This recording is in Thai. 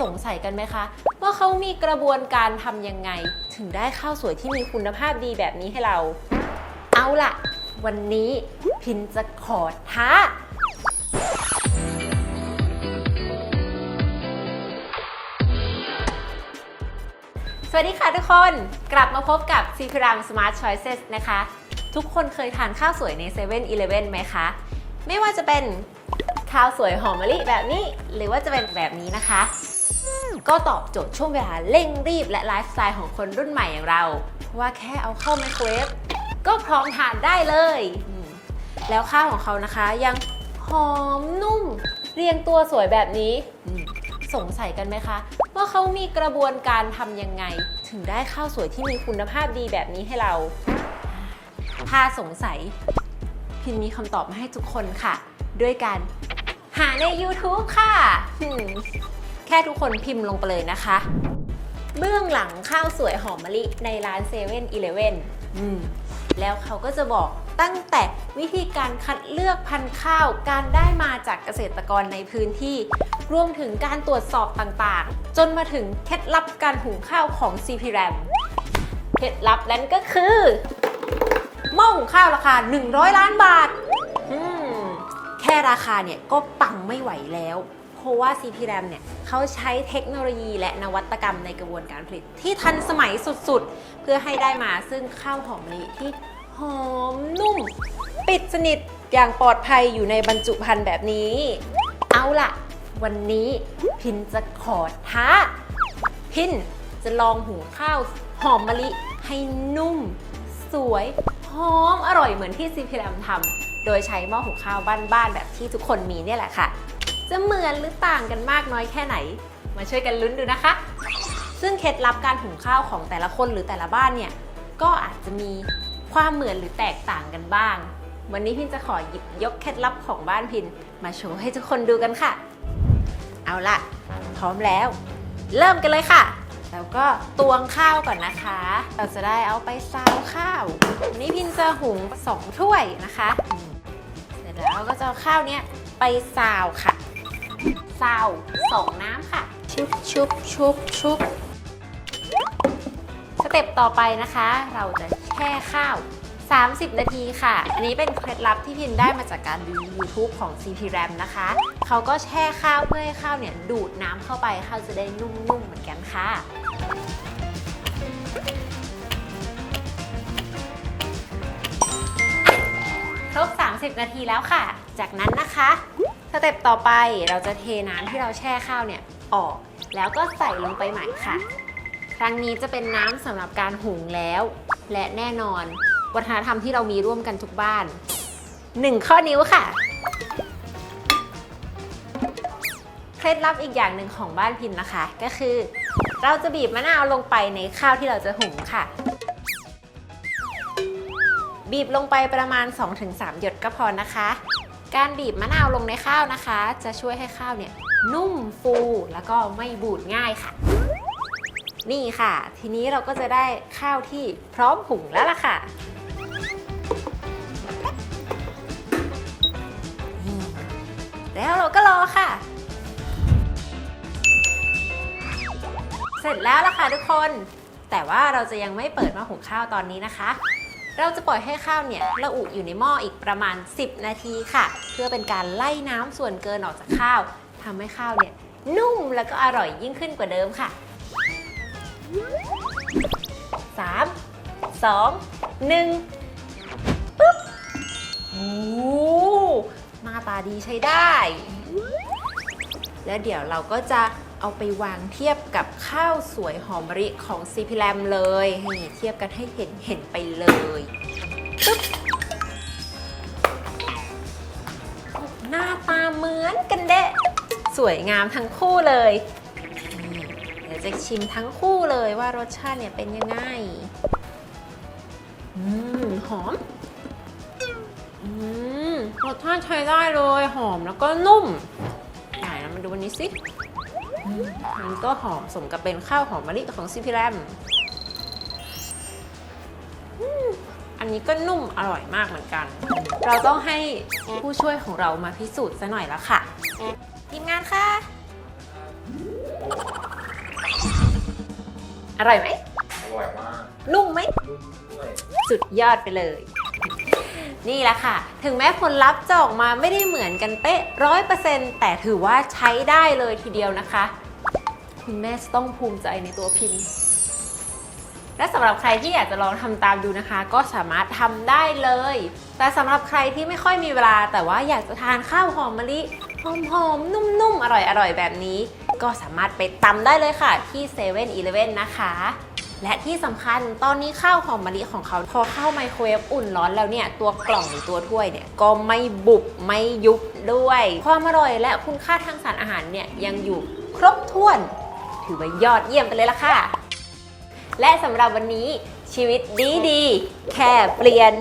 สงสัยกันไหมคะ ว่าเขามีกระบวนการทำยังไง ถึงได้ข้าวสวยที่มีคุณภาพดีแบบนี้ให้เรา เอาล่ะ วันนี้พินจะขอท้าสวัสดีค่ะทุกคนกลับมาพบกับซีพราม Smart Choices นะคะ ทุกคนเคยทานข้าวสวยใน7 e เ e ่ e อไหมคะ ไม่ว่าจะเป็นข้าวสวยหอมมะลิแบบนี้ หรือว่าจะเป็นแบบนี้นะคะ ก็ตอบโจทย์ช่วงเวลาเร่งรีบและไลฟ์สไตล์ของคนรุ่นใหม่อย่างเรา เพราะว่าแค่เอาเข้าไมโครเวฟก็พร้อมทานได้เลย แล้วข้าวของเขานะคะยังหอมนุ่ม เรียงตัวสวยแบบนี้ สงสัยกันไหมคะ ว่าเขามีกระบวนการทำยังไง ถึงได้ข้าวสวยที่มีคุณภาพดีแบบนี้ให้เรา ถ้าสงสัย พินมีคำตอบมาให้ทุกคนค่ะ ด้วยการหาใน YouTube ค่ะ ค่ทุกคนพิมพ์ลงไปเลยนะคะ เบื้องหลังข้าวสวยหอมมะลิในร้าน7 e เ e ่ e อแล้วเขาก็จะบอกตั้งแต่วิธีการคัดเลือกพันธุ์ข้าว การได้มาจากเกษตรกรในพื้นที่ รวมถึงการตรวจสอบต่างๆ จนมาถึงเคล็ดลับการหุงข้าวของ CP RAM เคล็ดลับนั้นก็คือหม้อหุงข้าวราคา 100 ล้านบาทอืมแค่ราคาเนี่ยก็ปังไม่ไหวแล้วเพ ราะว่า CP RAM เนี่ยเขาใช้เทคโนโลยีและนวัตกรรมในกระบวนการผลิต ที่ทันสมัยสุดๆ เพื่อให้ได้มาซึ่งข้าวหอมมะลิที่หอมนุ่ม ปิดสนิทอย่างปลอดภัยอยู่ในบรรจุภัณฑ์แบบนี้ เอาล่ะ วันนี้พินจะขอท้า พินจะลองหุงข้าวหอมมะลิให้นุ่ม สวยหอมอร่อยเหมือนที่ซีพีแรมทำโดยใช้หม้อหุงข้าวบ้านๆแบบที่ทุกคนมีเนี่ยแหละค่ะ จะเหมือนหรือต่างกันมากน้อยแค่ไหน มาช่วยกันลุ้นดูนะคะ ซึ่งเคล็ดลับการหุงข้าวของแต่ละคนหรือแต่ละบ้านเนี่ย ก็อาจจะมีความเหมือนหรือแตกต่างกันบ้าง วันนี้พินจะขอหยิบยกเคล็ดลับของบ้านพิน มาโชว์ให้ทุกคนดูกันค่ะ เอาละพร้อมแล้ว เริ่มกันเลยค่ะ แล้วก็ตวงข้าวก่อนนะคะ เราจะได้เอาไปซาวข้าววันนี้พินจะหุงสองถ้วยนะคะ เสร็จแล้วก็จะเอาข้าวเนี้ยไปซาวค่ะ ซาวสองน้ำค่ะ ชุบชุบชุบชุบสเต็ปต่อไปนะคะ เราจะแช่ข้าว 30 นาทีค่ะ อันนี้เป็นเคล็ดลับที่พินได้มาจากการดู YouTube ของ CP RAM นะคะ เขาก็แช่ข้าวเพื่อให้ข้าวเนี่ยดูดน้ำเข้าไปข้าวจะได้นุ่มๆเหมือนกันค่ะครบ 30 นาทีแล้วค่ะ จากนั้นนะคะสเต็ปต่อไปเราจะเทน้ำที่เราแช่ข้าวเนี่ยออก แล้วก็ใส่ลงไปใหม่ค่ะ ครั้งนี้จะเป็นน้ำสำหรับการหุงแล้ว และแน่นอน วัฒนธรรมที่เรามีร่วมกันทุกบ้าน 1 ข้อนิ้วค่ะ เคล็ดลับอีกอย่างหนึ่งของบ้านพินนะคะ ก็คือ เราจะบีบมะนาวลงไปในข้าวที่เราจะหุงค่ะ บีบลงไปประมาณ 2-3 หยดก็พอนะคะ การบีบมะนาวลงในข้าวนะคะ จะช่วยให้ข้าวเนี่ยนุ่มฟูแล้วก็ไม่บูดง่ายค่ะ นี่ค่ะ ทีนี้เราก็จะได้ข้าวที่พร้อมหุงแล้วล่ะค่ะแล้วเราก็รอค่ะ เสร็จแล้วล่ะค่ะทุกคน แต่ว่าเราจะยังไม่เปิดมาหุงข้าวตอนนี้นะคะ เราจะปล่อยให้ข้าวเนี่ยระอุอยู่ในหม้ออีกประมาณ 10 นาทีค่ะ เพื่อเป็นการไล่น้ำส่วนเกินออกจากข้าวทำให้ข้าวเนี่ยนุ่มแล้วก็อร่อยยิ่งขึ้นกว่าเดิมค่ะ 3 2 1ปึ๊บโอ้หน้าตาดีใช้ได้ แล้วเดี๋ยวเราก็จะ เอาไปวางเทียบกับข้าวสวยหอมมะลิของซีพิแรมเลยนี่เทียบกันให้เห็นเห็นไปเลยปึ๊บหน้าตาเหมือนกันเดะสวยงามทั้งคู่เลยเดี๋ยวจะชิมทั้งคู่เลยว่ารสชาติเนี่ยเป็นยังไงอืมหอมอืมรสชาติใช้ได้เลยหอมแล้วก็นุ่มไหนเรามาดูวันนี้สิ มมันก็หอมสมกับเป็นข้าวหอมมะลิของซิพิแรมอืมอันนี้ก็นุ่มอร่อยมากเหมือนกัน เราต้องให้ผู้ช่วยของเรามาพิสูจน์ซะหน่อยแล้วค่ะ ทีมงานค่ะ อร่อยไหมอร่อยมาก นุ่มไหมนุ่มด้วยสุดยอดไปเลย นี่แหละค่ะ ถึงแม้ผลลัพธ์จะออกมาไม่ได้เหมือนกันเป๊ะร้อยเปอร์เซ็นต์แต่ถือว่าใช้ได้เลยทีเดียวนะคะ คุณแม่ต้องภูมิใจในตัวพิมพ์ และสำหรับใครที่อยากจะลองทำตามดูนะคะ ก็สามารถทำได้เลย แต่สำหรับใครที่ไม่ค่อยมีเวลา แต่ว่าอยากจะทานข้าวหอมมะลิหอมๆนุ่มๆอร่อยๆแบบนี้ ก็สามารถไปตำได้เลยค่ะที่7 e เ e ่ e อนะคะ และที่สำคัญตอนนี้ข้าวหอมมะลิของเขาพอเข้าไมโครเวฟอุ่นร้อนแล้วเนี่ย ตัวกล่องหรือตัวถ้วยเนี่ย ก็ไม่บุบไม่ยุบด้วย ความอร่อยและคุณค่าทางสารอาหารเนี่ยยังอยู่ครบถ้วน ถือว่ายอดเยี่ยมไปเลยละค่ะ และสำหรับวันนี้ชีวิตดีดีๆแค่เปลี่ยน